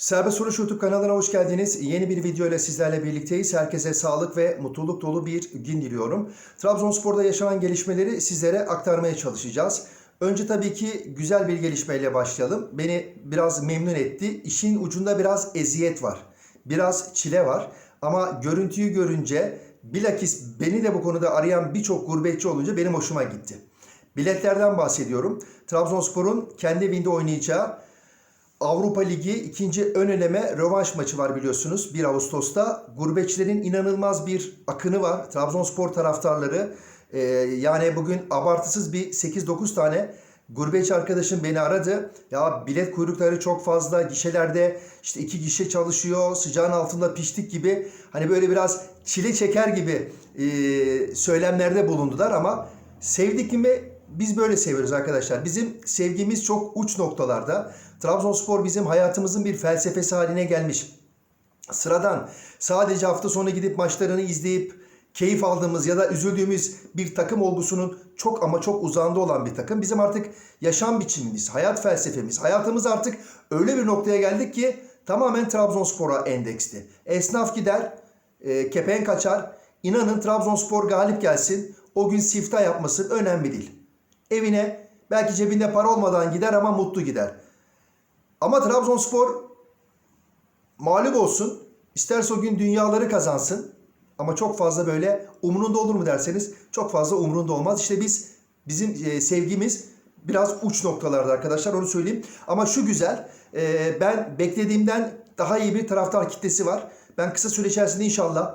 Serbest Vuruş YouTube kanalına hoş geldiniz. Yeni bir video ile sizlerle birlikteyiz. Herkese sağlık ve mutluluk dolu bir gün diliyorum. Trabzonspor'da yaşanan gelişmeleri sizlere aktarmaya çalışacağız. Önce tabii ki güzel bir gelişmeyle başlayalım. Beni biraz memnun etti. İşin ucunda biraz eziyet var. Biraz çile var. Ama görüntüyü görünce bilakis beni de bu konuda arayan birçok gurbetçi olunca benim hoşuma gitti. Biletlerden bahsediyorum. Trabzonspor'un kendi evinde oynayacağı Avrupa Ligi ikinci ön eleme rövanş maçı var biliyorsunuz 1 Ağustos'ta. Gurbetçilerin inanılmaz bir akını var. Trabzonspor taraftarları e, yani bugün abartısız bir 8-9 tane gurbetçi arkadaşım beni aradı. Ya bilet kuyrukları çok fazla gişelerde işte iki gişe çalışıyor sıcağın altında piştik gibi hani böyle biraz çile çeker gibi e, söylemlerde bulundular ama sevdik mi biz böyle seviyoruz arkadaşlar. Bizim sevgimiz çok uç noktalarda. Trabzonspor bizim hayatımızın bir felsefesi haline gelmiş. Sıradan sadece hafta sonu gidip maçlarını izleyip keyif aldığımız ya da üzüldüğümüz bir takım olgusunun çok ama çok uzağında olan bir takım. Bizim artık yaşam biçimimiz, hayat felsefemiz, hayatımız artık öyle bir noktaya geldik ki tamamen Trabzonspor'a endeksli. Esnaf gider, e, kepenk kaçar. İnanın Trabzonspor galip gelsin. O gün sifta yapmasın önemli değil. Evine belki cebinde para olmadan gider ama mutlu gider. Ama Trabzonspor mağlup olsun. İsterse o gün dünyaları kazansın. Ama çok fazla böyle umrunda olur mu derseniz çok fazla umrunda olmaz. İşte biz bizim e, sevgimiz biraz uç noktalarda arkadaşlar onu söyleyeyim. Ama şu güzel e, ben beklediğimden daha iyi bir taraftar kitlesi var. Ben kısa süre içerisinde inşallah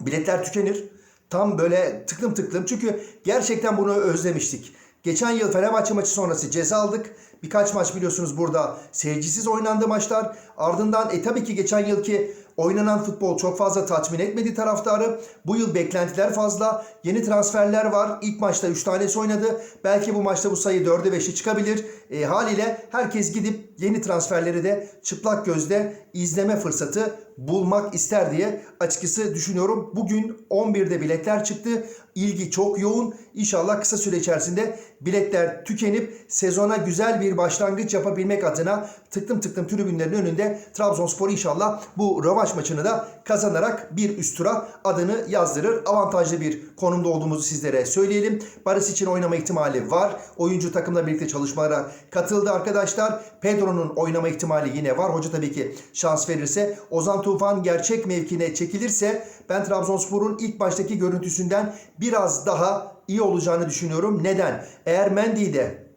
biletler tükenir. Tam böyle tıklım tıklım. Çünkü gerçekten bunu özlemiştik. Geçen yıl Fenerbahçe maçı sonrası ceza aldık. Birkaç maç biliyorsunuz burada seyircisiz oynandı maçlar. Ardından e tabii ki geçen yılki oynanan futbol çok fazla tatmin etmedi taraftarı. Bu yıl beklentiler fazla. Yeni transferler var. İlk maçta 3 tanesi oynadı. Belki bu maçta bu sayı 4'e 5'e çıkabilir. E, haliyle herkes gidip yeni transferleri de çıplak gözle izleme fırsatı bulmak ister diye açıkçası düşünüyorum. Bugün 11'de biletler çıktı. İlgi çok yoğun. İnşallah kısa süre içerisinde biletler tükenip sezona güzel bir başlangıç yapabilmek adına tıklım tıklım tribünlerin önünde Trabzonspor inşallah bu rövanş maçını da kazanarak bir üst tura adını yazdırır. Avantajlı bir konumda olduğumuzu sizlere söyleyelim. Barış için oynama ihtimali var. Oyuncu takımla birlikte çalışmalara katıldı arkadaşlar. Pedro'nun oynama ihtimali yine var. Hoca tabii ki şans verirse. Ozan Tufan gerçek mevkine çekilirse ben Trabzonspor'un ilk baştaki görüntüsünden biraz daha iyi olacağını düşünüyorum. Neden? Eğer Mendy'yi de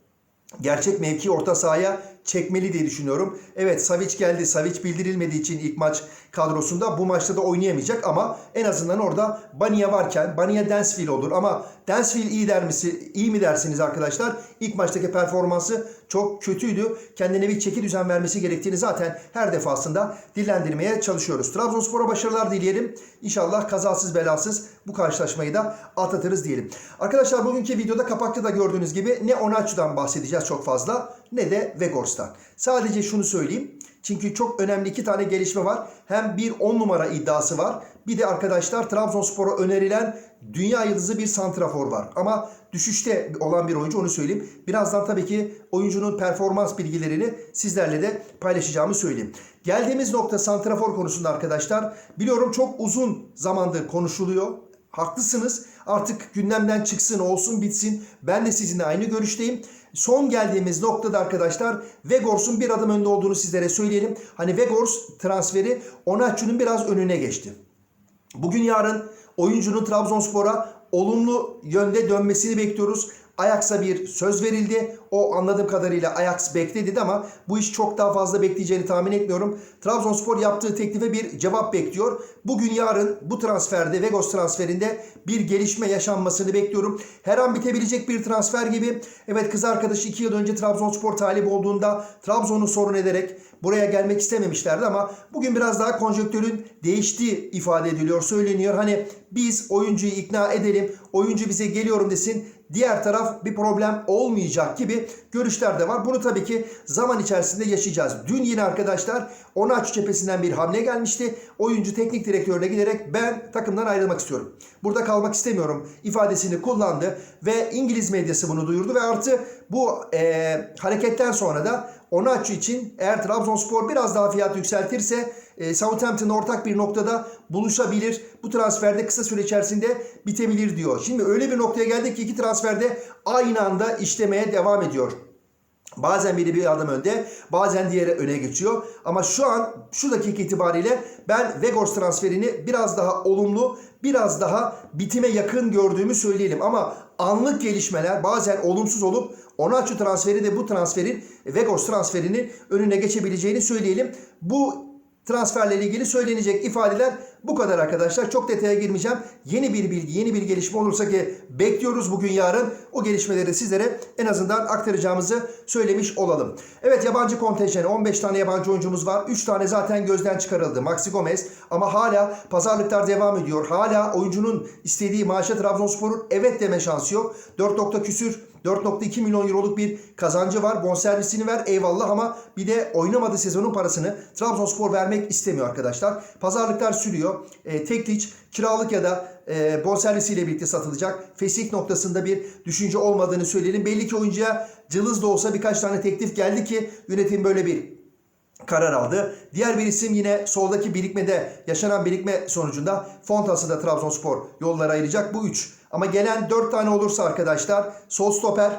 gerçek mevki orta sahaya çekmeli diye düşünüyorum. Evet Savic geldi. Savic bildirilmediği için ilk maç kadrosunda bu maçta da oynayamayacak ama en azından orada Bania varken Bania Dansville olur ama Dansville iyi der misi, iyi mi dersiniz arkadaşlar? İlk maçtaki performansı çok kötüydü. Kendine bir çeki düzen vermesi gerektiğini zaten her defasında dillendirmeye çalışıyoruz. Trabzonspor'a başarılar dileyelim. İnşallah kazasız belasız bu karşılaşmayı da atlatırız diyelim. Arkadaşlar bugünkü videoda kapakta da gördüğünüz gibi ne Onaçu'dan bahsedeceğiz çok fazla ne de Vegors'tan. Sadece şunu söyleyeyim. Çünkü çok önemli iki tane gelişme var. Hem bir 10 numara iddiası var. Bir de arkadaşlar Trabzonspor'a önerilen dünya yıldızı bir santrafor var. Ama düşüşte olan bir oyuncu onu söyleyeyim. Birazdan tabii ki oyuncunun performans bilgilerini sizlerle de paylaşacağımı söyleyeyim. Geldiğimiz nokta santrafor konusunda arkadaşlar. Biliyorum çok uzun zamandır konuşuluyor. Haklısınız. Artık gündemden çıksın, olsun, bitsin. Ben de sizinle aynı görüşteyim. Son geldiğimiz noktada arkadaşlar Vegors'un bir adım önde olduğunu sizlere söyleyelim. Hani Vegors transferi Onaçu'nun biraz önüne geçti. Bugün yarın oyuncunun Trabzonspor'a olumlu yönde dönmesini bekliyoruz. Ajax'a bir söz verildi. O anladığım kadarıyla Ajax bekledi ama bu iş çok daha fazla bekleyeceğini tahmin etmiyorum. Trabzonspor yaptığı teklife bir cevap bekliyor. Bugün yarın bu transferde Vegos transferinde bir gelişme yaşanmasını bekliyorum. Her an bitebilecek bir transfer gibi. Evet kız arkadaşı 2 yıl önce Trabzonspor talip olduğunda Trabzon'u sorun ederek buraya gelmek istememişlerdi ama bugün biraz daha konjonktürün değiştiği ifade ediliyor, söyleniyor. Hani biz oyuncuyu ikna edelim, oyuncu bize geliyorum desin. Diğer taraf bir problem olmayacak gibi görüşler de var. Bunu tabii ki zaman içerisinde yaşayacağız. Dün yine arkadaşlar Onaç cephesinden bir hamle gelmişti. Oyuncu teknik direktörüne giderek ben takımdan ayrılmak istiyorum. Burada kalmak istemiyorum ifadesini kullandı ve İngiliz medyası bunu duyurdu ve artı bu e, hareketten sonra da Onaçu için eğer Trabzonspor biraz daha fiyat yükseltirse e, Southampton'la ortak bir noktada buluşabilir. Bu transferde kısa süre içerisinde bitebilir diyor. Şimdi öyle bir noktaya geldik ki iki transferde aynı anda işlemeye devam ediyor. Bazen biri bir adım önde, bazen diğeri öne geçiyor. Ama şu an şu dakika itibariyle ben Vegors transferini biraz daha olumlu, biraz daha bitime yakın gördüğümü söyleyelim. Ama anlık gelişmeler bazen olumsuz olup Onaçu transferi de bu transferin Vegors transferinin önüne geçebileceğini söyleyelim. Bu transferle ilgili söylenecek ifadeler bu kadar arkadaşlar. Çok detaya girmeyeceğim. Yeni bir bilgi, yeni bir gelişme olursa ki bekliyoruz bugün yarın. O gelişmeleri sizlere en azından aktaracağımızı söylemiş olalım. Evet yabancı kontenjanı 15 tane yabancı oyuncumuz var. 3 tane zaten gözden çıkarıldı. Maxi Gomez ama hala pazarlıklar devam ediyor. Hala oyuncunun istediği maaşa Trabzonspor'un evet deme şansı yok. 4 nokta küsür 4.2 milyon euroluk bir kazancı var. Bonservisini ver eyvallah ama bir de oynamadığı sezonun parasını Trabzonspor vermek istemiyor arkadaşlar. Pazarlıklar sürüyor. E, Tekliç kiralık ya da e, bonservisiyle birlikte satılacak. Fesih noktasında bir düşünce olmadığını söyleyelim. Belli ki oyuncuya cılız da olsa birkaç tane teklif geldi ki yönetim böyle bir karar aldı. Diğer bir isim yine soldaki birikmede yaşanan birikme sonucunda Fontas'ı da Trabzonspor yollara ayıracak. Bu 3. Ama gelen 4 tane olursa arkadaşlar sol stoper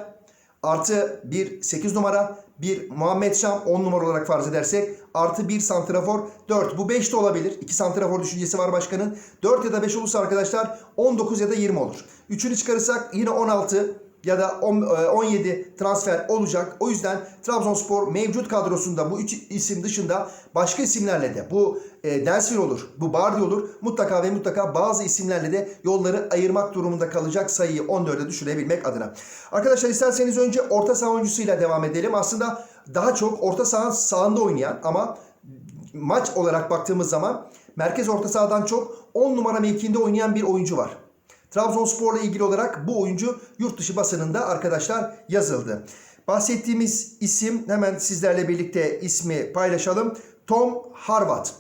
artı bir 8 numara bir Muhammed Şam 10 numara olarak farz edersek artı bir santrafor 4. Bu 5 de olabilir. 2 santrafor düşüncesi var başkanın. 4 ya da 5 olursa arkadaşlar 19 ya da 20 olur. Üçünü çıkarırsak yine 16 ya da 10, e, 17 transfer olacak. O yüzden Trabzonspor mevcut kadrosunda bu üç isim dışında başka isimlerle de bu e, Densville olur, bu Bardi olur. Mutlaka ve mutlaka bazı isimlerle de yolları ayırmak durumunda kalacak sayıyı 14'e düşürebilmek adına. Arkadaşlar isterseniz önce orta saha oyuncusuyla devam edelim. Aslında daha çok orta saha sağında oynayan ama maç olarak baktığımız zaman merkez orta sahadan çok 10 numara mevkiinde oynayan bir oyuncu var. Trabzonspor'la ilgili olarak bu oyuncu yurt dışı basınında arkadaşlar yazıldı. Bahsettiğimiz isim hemen sizlerle birlikte ismi paylaşalım. Tom Harvat.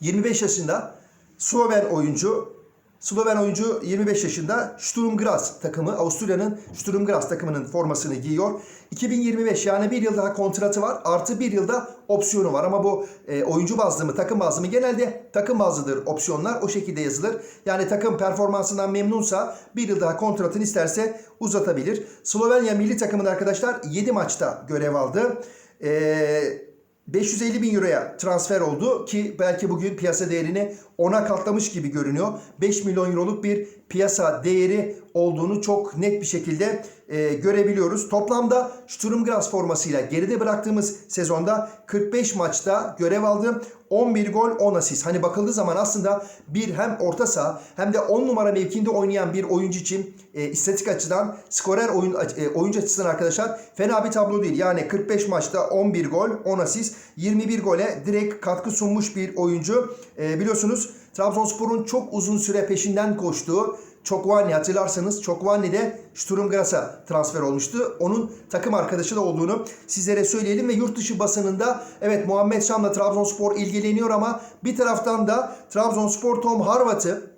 25 yaşında Sloven oyuncu. Sloven oyuncu 25 yaşında Sturm Graz takımı, Avusturya'nın Sturm Graz takımının formasını giyiyor. 2025 yani bir yıl daha kontratı var. Artı bir yılda opsiyonu var. Ama bu e, oyuncu bazlı mı, takım bazlı mı? Genelde takım bazlıdır opsiyonlar. O şekilde yazılır. Yani takım performansından memnunsa bir yıl daha kontratını isterse uzatabilir. Slovenya milli takımında arkadaşlar 7 maçta görev aldı. Eee 550 bin euroya transfer oldu ki belki bugün piyasa değerini ona katlamış gibi görünüyor. 5 milyon euroluk bir piyasa değeri olduğunu çok net bir şekilde e, görebiliyoruz. Toplamda Sturm Graz formasıyla geride bıraktığımız sezonda 45 maçta görev aldı. 11 gol 10 asist. Hani bakıldığı zaman aslında bir hem orta saha hem de 10 numara mevkinde oynayan bir oyuncu için e, istatistik açıdan skorer oyun, e, oyuncu açısından arkadaşlar fena bir tablo değil. Yani 45 maçta 11 gol 10 asist 21 gole direkt katkı sunmuş bir oyuncu. E, biliyorsunuz Trabzonspor'un çok uzun süre peşinden koştuğu Çokvani hatırlarsanız Çokvani de Sturm Graz'a transfer olmuştu. Onun takım arkadaşı da olduğunu sizlere söyleyelim ve yurt dışı basınında evet Muhammed Şam'la Trabzonspor ilgileniyor ama bir taraftan da Trabzonspor Tom Harvat'ı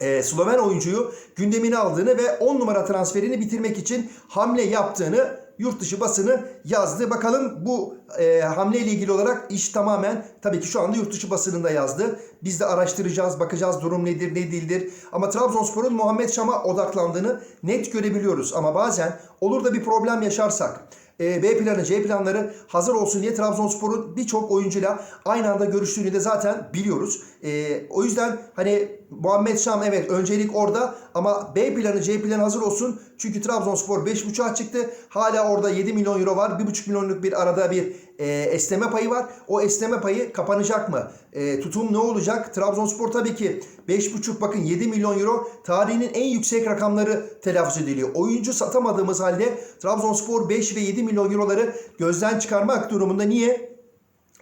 e, Sloven oyuncuyu gündemine aldığını ve 10 numara transferini bitirmek için hamle yaptığını yurt dışı basını yazdı. Bakalım bu e, hamle ile ilgili olarak iş tamamen tabii ki şu anda yurt dışı basınında yazdı. Biz de araştıracağız, bakacağız durum nedir, ne değildir. Ama Trabzonspor'un Muhammed Şam'a odaklandığını net görebiliyoruz. Ama bazen olur da bir problem yaşarsak e, B planı, C planları hazır olsun diye Trabzonspor'un birçok oyuncuyla aynı anda görüştüğünü de zaten biliyoruz. E, o yüzden hani Muhammed Şam evet öncelik orada ama B planı, C planı hazır olsun. Çünkü Trabzonspor 5.5'a çıktı. Hala orada 7 milyon euro var. 1.5 milyonluk bir arada bir e, esneme payı var. O esneme payı kapanacak mı? E, tutum ne olacak? Trabzonspor tabii ki 5.5 bakın 7 milyon euro tarihinin en yüksek rakamları telaffuz ediliyor. Oyuncu satamadığımız halde Trabzonspor 5 ve 7 milyon euroları gözden çıkarmak durumunda. Niye?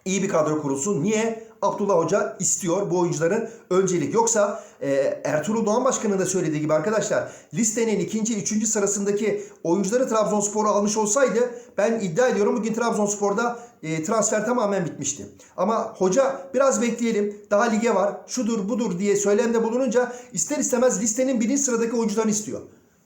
İyi bir kadro kurulsun. Niye? Abdullah Hoca istiyor bu oyuncuların öncelik. Yoksa e, Ertuğrul Doğan Başkanı'nın da söylediği gibi arkadaşlar listenin ikinci, üçüncü sırasındaki oyuncuları Trabzonspor'a almış olsaydı ben iddia ediyorum bugün Trabzonspor'da e, transfer tamamen bitmişti. Ama hoca biraz bekleyelim daha lige var şudur budur diye söylemde bulununca ister istemez listenin birinci sıradaki oyuncularını istiyor.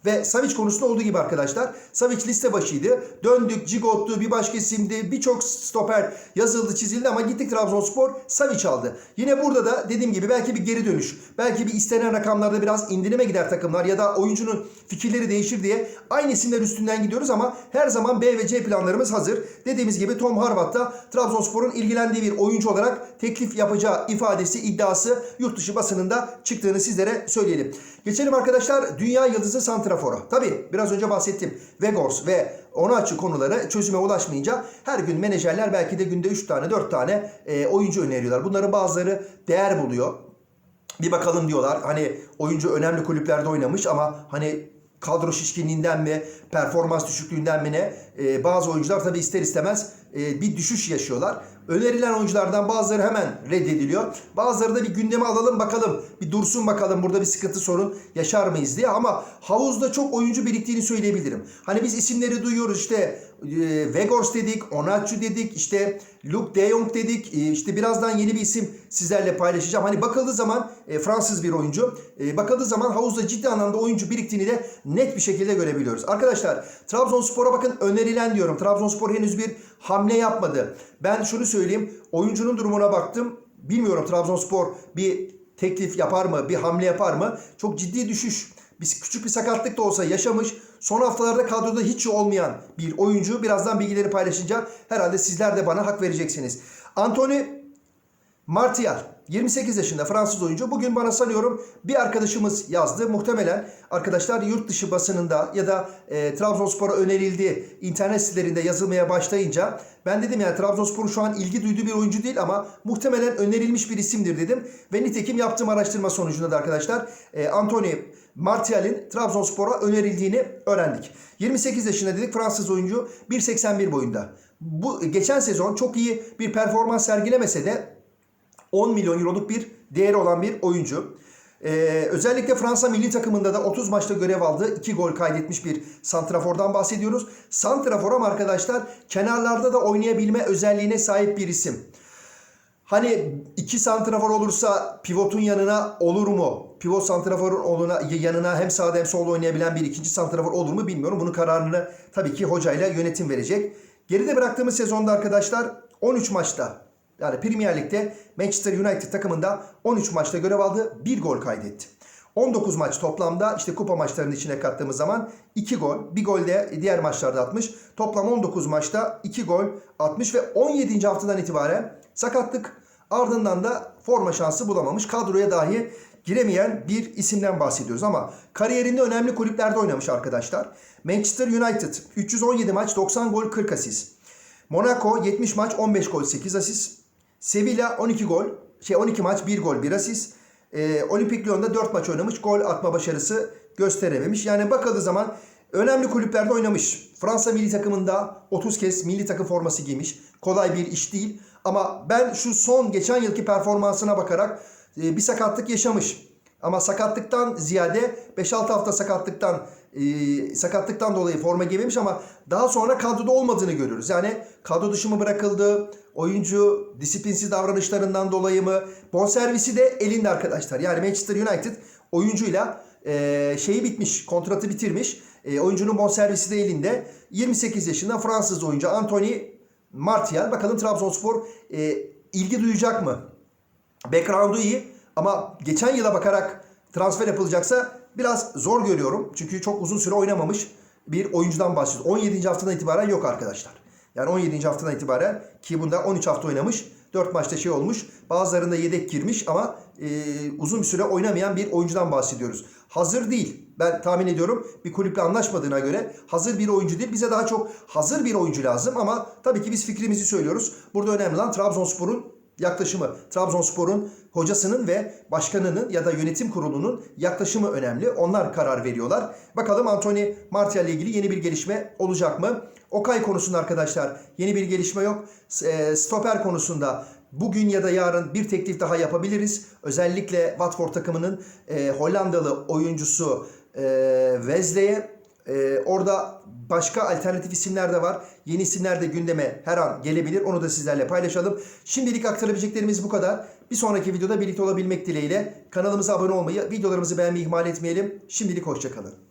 Ve Savic konusunda olduğu gibi arkadaşlar. Savic liste başıydı. Döndük, Cigot'tu, bir başka isimdi. Birçok stoper yazıldı, çizildi ama gittik Trabzonspor Savic aldı. Yine burada da dediğim gibi belki bir geri dönüş. Belki bir istenen rakamlarda biraz indirime gider takımlar ya da oyuncunun fikirleri değişir diye aynı isimler üstünden gidiyoruz ama her zaman B ve C planlarımız hazır. Dediğimiz gibi Tom Harvat da Trabzonspor'un ilgilendiği bir oyuncu olarak teklif yapacağı ifadesi, iddiası yurt dışı basınında çıktığını sizlere söyleyelim. Geçelim arkadaşlar Dünya Yıldızı Santrafor'a. Tabi biraz önce bahsettim. Vegors ve Onaçı konuları çözüme ulaşmayınca her gün menajerler belki de günde 3 tane 4 tane e, oyuncu öneriyorlar. Bunların bazıları değer buluyor. Bir bakalım diyorlar. Hani oyuncu önemli kulüplerde oynamış ama hani kadro şişkinliğinden mi, performans düşüklüğünden mi ne? Ee, bazı oyuncular tabii ister istemez e, bir düşüş yaşıyorlar. Önerilen oyunculardan bazıları hemen reddediliyor. Bazıları da bir gündeme alalım bakalım. Bir dursun bakalım burada bir sıkıntı sorun yaşar mıyız diye. Ama havuzda çok oyuncu biriktiğini söyleyebilirim. Hani biz isimleri duyuyoruz işte e, Vegors dedik, Onaçu dedik, işte Luke de Jong dedik. E, işte birazdan yeni bir isim sizlerle paylaşacağım. Hani bakıldığı zaman e, Fransız bir oyuncu. E, bakıldığı zaman havuzda ciddi anlamda oyuncu biriktiğini de net bir şekilde görebiliyoruz. Arkadaşlar Trabzonspor'a bakın önerilen diyorum. Trabzonspor henüz bir hamle yapmadı. Ben şunu söyleyeyim. Oyuncunun durumuna baktım. Bilmiyorum Trabzonspor bir teklif yapar mı, bir hamle yapar mı? Çok ciddi düşüş. Biz küçük bir sakatlık da olsa yaşamış. Son haftalarda kadroda hiç olmayan bir oyuncu. Birazdan bilgileri paylaşınca herhalde sizler de bana hak vereceksiniz. Anthony Martial 28 yaşında Fransız oyuncu. Bugün bana sanıyorum bir arkadaşımız yazdı. Muhtemelen arkadaşlar yurt dışı basınında ya da e, Trabzonspor'a önerildi internet sitelerinde yazılmaya başlayınca ben dedim yani Trabzonspor'un şu an ilgi duyduğu bir oyuncu değil ama muhtemelen önerilmiş bir isimdir dedim. Ve nitekim yaptığım araştırma sonucunda da arkadaşlar e, Anthony Martial'in Trabzonspor'a önerildiğini öğrendik. 28 yaşında dedik Fransız oyuncu 1.81 boyunda. Bu geçen sezon çok iyi bir performans sergilemese de 10 milyon euroluk bir değeri olan bir oyuncu. Ee, özellikle Fransa milli takımında da 30 maçta görev aldı. 2 gol kaydetmiş bir santrafordan bahsediyoruz. Santrafor ama arkadaşlar kenarlarda da oynayabilme özelliğine sahip bir isim. Hani iki santrafor olursa pivotun yanına olur mu? Pivot santraforun yanına hem sağda hem solda oynayabilen bir ikinci santrafor olur mu bilmiyorum. Bunun kararını tabii ki hocayla yönetim verecek. Geride bıraktığımız sezonda arkadaşlar 13 maçta yani Premier Lig'de Manchester United takımında 13 maçta görev aldı. 1 gol kaydetti. 19 maç toplamda işte kupa maçlarının içine kattığımız zaman 2 gol, 1 gol de diğer maçlarda atmış. Toplam 19 maçta 2 gol atmış ve 17. haftadan itibaren sakatlık ardından da forma şansı bulamamış. Kadroya dahi giremeyen bir isimden bahsediyoruz ama kariyerinde önemli kulüplerde oynamış arkadaşlar. Manchester United 317 maç 90 gol 40 asist. Monaco 70 maç 15 gol 8 asist. Sevilla 12 gol, şey 12 maç 1 gol 1 asist. Ee, Olimpik Lyon'da 4 maç oynamış. Gol atma başarısı gösterememiş. Yani bakıldığı zaman önemli kulüplerde oynamış. Fransa milli takımında 30 kez milli takım forması giymiş. Kolay bir iş değil. Ama ben şu son geçen yılki performansına bakarak e, bir sakatlık yaşamış. Ama sakatlıktan ziyade 5-6 hafta sakatlıktan e, sakatlıktan dolayı forma giymemiş ama daha sonra kadroda olmadığını görüyoruz. Yani kadro dışı mı bırakıldı? Oyuncu disiplinsiz davranışlarından dolayı mı? Bonservisi de elinde arkadaşlar. Yani Manchester United oyuncuyla e, şeyi bitmiş, kontratı bitirmiş. E, oyuncunun bonservisi de elinde. 28 yaşında Fransız oyuncu Anthony Martial. Bakalım Trabzonspor e, ilgi duyacak mı? Background'u iyi ama geçen yıla bakarak transfer yapılacaksa biraz zor görüyorum. Çünkü çok uzun süre oynamamış bir oyuncudan bahsediyoruz. 17. haftadan itibaren yok arkadaşlar. Yani 17. haftadan itibaren ki bunda 13 hafta oynamış. 4 maçta şey olmuş. Bazılarında yedek girmiş ama e, uzun bir süre oynamayan bir oyuncudan bahsediyoruz. Hazır değil. Ben tahmin ediyorum bir kulüple anlaşmadığına göre hazır bir oyuncu değil. Bize daha çok hazır bir oyuncu lazım ama tabii ki biz fikrimizi söylüyoruz. Burada önemli olan Trabzonspor'un yaklaşımı. Trabzonspor'un hocasının ve başkanının ya da yönetim kurulunun yaklaşımı önemli. Onlar karar veriyorlar. Bakalım Anthony Martial ile ilgili yeni bir gelişme olacak mı? Okay konusunda arkadaşlar yeni bir gelişme yok. E, stoper konusunda bugün ya da yarın bir teklif daha yapabiliriz. Özellikle Watford takımının e, Hollandalı oyuncusu e, Wesley'e ee, orada başka alternatif isimler de var. Yeni isimler de gündeme her an gelebilir. Onu da sizlerle paylaşalım. Şimdilik aktarabileceklerimiz bu kadar. Bir sonraki videoda birlikte olabilmek dileğiyle kanalımıza abone olmayı, videolarımızı beğenmeyi ihmal etmeyelim. Şimdilik hoşçakalın.